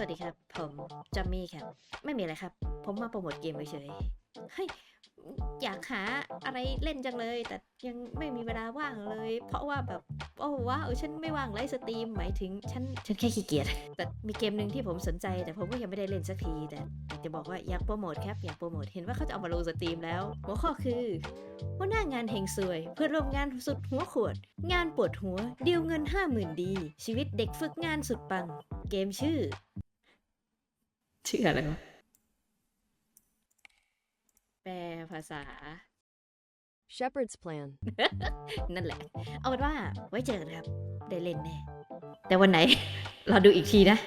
สวัสดีครับ ผมจอมมี่ครับ ไม่มีอะไรครับ ผมมาโปรโมทเกมเฉยๆเฮ้ยอยากหาอะไรเล่นจังเลย แต่ยังไม่มีเวลาว่างเลย เพราะว่าแบบ โอ้ว้าวฉันไม่ว่างไลฟ์สตรีมหมายถึงฉันฉันแค่ขี้เกียจแต่มีเกมหนึ่งที่ผมสนใจ แต่ผมก็ยังไม่ได้เล่นสักทีแต่อยากจะบอกว่าอยากโปรโมทครับอยากโปรโมทเห็นว่าเขาจะเอามาลงสตรีมแล้ว หัวข้อคือหัวหน้างานเฮงซวย เพื่อนร่วมงานสุดหัวขวด งานปวดหัวเดีลเงิน 50,000ดีชีวิตเด็กฝึกงานสุดปัง เกมชื่อ ชื่ออะไรวะ แปลภาษา Shepherd's Plan. นั่นแหละ เอาเป็นว่าไว้เจอกันครับ ได้เล่นแน่ แต่วันไหน เราดูอีกทีนะ